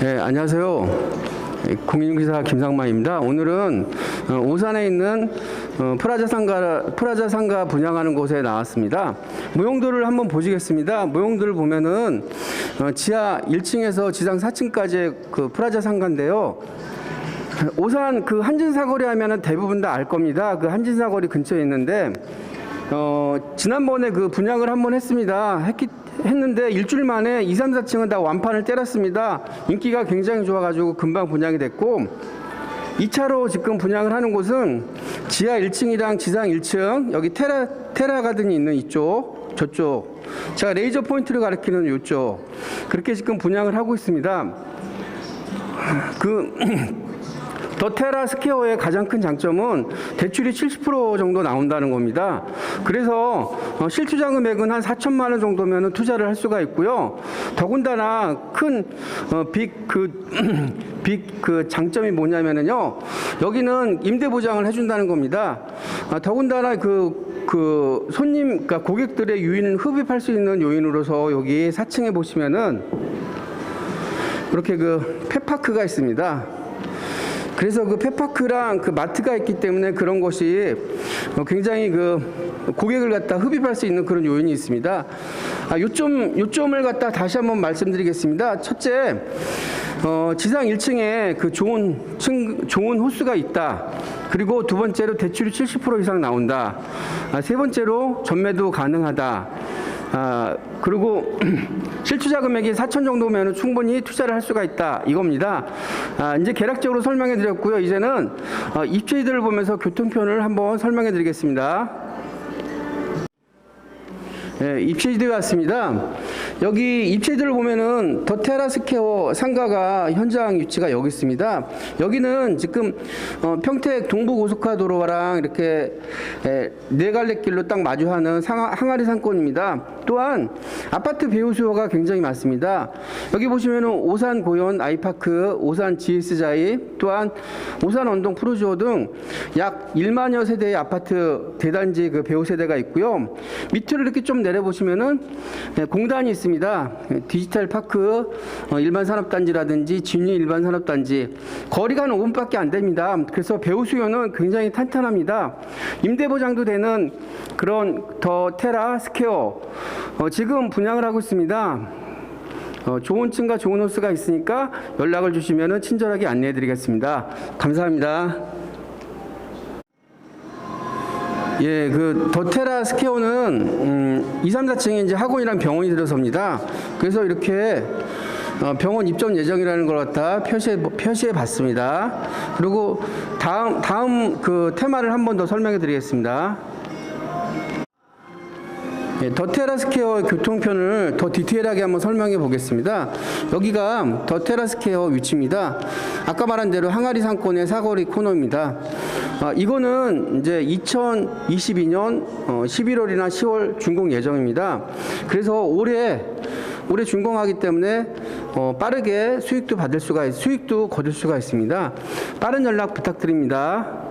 네, 안녕하세요. 공인기사 김상만입니다. 오늘은 어, 오산에 있는 어, 프라자 상가 프라자 상가 분양하는 곳에 나왔습니다. 모형들을 한번 보시겠습니다. 모형들을 보면은 어, 지하 1층에서 지상 4층까지의 그 프라자 상가인데요. 오산 그 한진사거리 하면은 대부분 다 알 겁니다. 그 한진사거리 근처에 있는데 어, 지난번에 그 분양을 한 번 했습니다. 했기, 했는데 일주일 만에 2, 3, 4층은 다 완판을 때렸습니다. 인기가 굉장히 좋아가지고 금방 분양이 됐고 2차로 지금 분양을 하는 곳은 지하 1층이랑 지상 1층 여기 테라 테라 가든이 있는 이쪽 저쪽 제가 레이저 포인트를 가리키는 이쪽 그렇게 지금 분양을 하고 있습니다. 그 더 테라 스퀘어의 가장 큰 장점은 대출이 70% 정도 나온다는 겁니다. 그래서 어, 실투자 금액은 한 4천만 원 정도면 투자를 할 수가 있고요. 더군다나 어, 큰빅그빅 그 장점이 뭐냐면은요. 여기는 임대 보장을 해준다는 겁니다. 아, 더군다나 그그 손님, 그러니까 고객들의 유인 흡입할 수 있는 요인으로서 여기 4층에 보시면은 이렇게 그 펫파크가 있습니다. 그래서 그 펫파크랑 그 마트가 있기 때문에 그런 것이 어, 굉장히 그 고객을 갖다 흡입할 수 있는 그런 요인이 있습니다. 아, 요점, 요점을 갖다 다시 한번 말씀드리겠습니다. 첫째, 어, 지상 1층에 그 좋은 층, 좋은 호수가 있다. 그리고 두 번째로 대출이 70% 이상 나온다. 아, 세 번째로 전매도 가능하다. 아, 그리고 실투자 금액이 4천 정도면 충분히 투자를 할 수가 있다 이겁니다. 아, 이제 개략적으로 설명해 드렸고요. 이제는 어, 입주자들을 보면서 교통편을 한번 설명해 드리겠습니다. 예, 입체지대 왔습니다. 여기 입체지대를 보면은 더 테라스케어 상가가 현장 위치가 여기 있습니다. 여기는 지금 어, 평택 동부고속화도로랑 이렇게 에, 네 갈래 길로 딱 마주하는 상하, 항아리 상권입니다. 또한 아파트 배우 수요가 굉장히 많습니다. 여기 보시면은 오산 고현 아이파크, 오산 GS자이, 또한 오산 언동 프로지오 등 약 1만여 세대의 아파트 대단지 그 배우 세대가 있고요. 밑으로 이렇게 좀 내려 보시면은 네, 공단이 있습니다. 디지털 파크, 어, 일반 산업단지라든지 진위 일반 산업단지 거리가 한 5분밖에 안 됩니다. 그래서 배우 수요는 굉장히 탄탄합니다. 임대 보장도 되는 그런 더 테라 스퀘어 어, 지금 분양을 하고 있습니다. 어, 좋은 층과 좋은 호수가 있으니까 연락을 주시면 친절하게 안내해 드리겠습니다. 감사합니다. 예, 그 더테라 스퀘어는 음, 2, 3, 4층에 이제 학원이랑 병원이 들어섭니다. 그래서 이렇게 어, 병원 입점 예정이라는 걸 갖다 표시해 표시해 봤습니다. 그리고 다음 다음 그 테마를 한 번 더 설명해 드리겠습니다. 예, 더 테라스케어 교통편을 더 디테일하게 한번 설명해 보겠습니다. 여기가 더 테라스케어 위치입니다. 아까 말한 대로 항아리 상권의 사거리 코너입니다. 아, 이거는 이제 2022년 어, 11월이나 10월 준공 예정입니다. 그래서 올해 올해 준공하기 때문에 어, 빠르게 수익도 받을 수가 있, 수익도 거둘 수가 있습니다. 빠른 연락 부탁드립니다.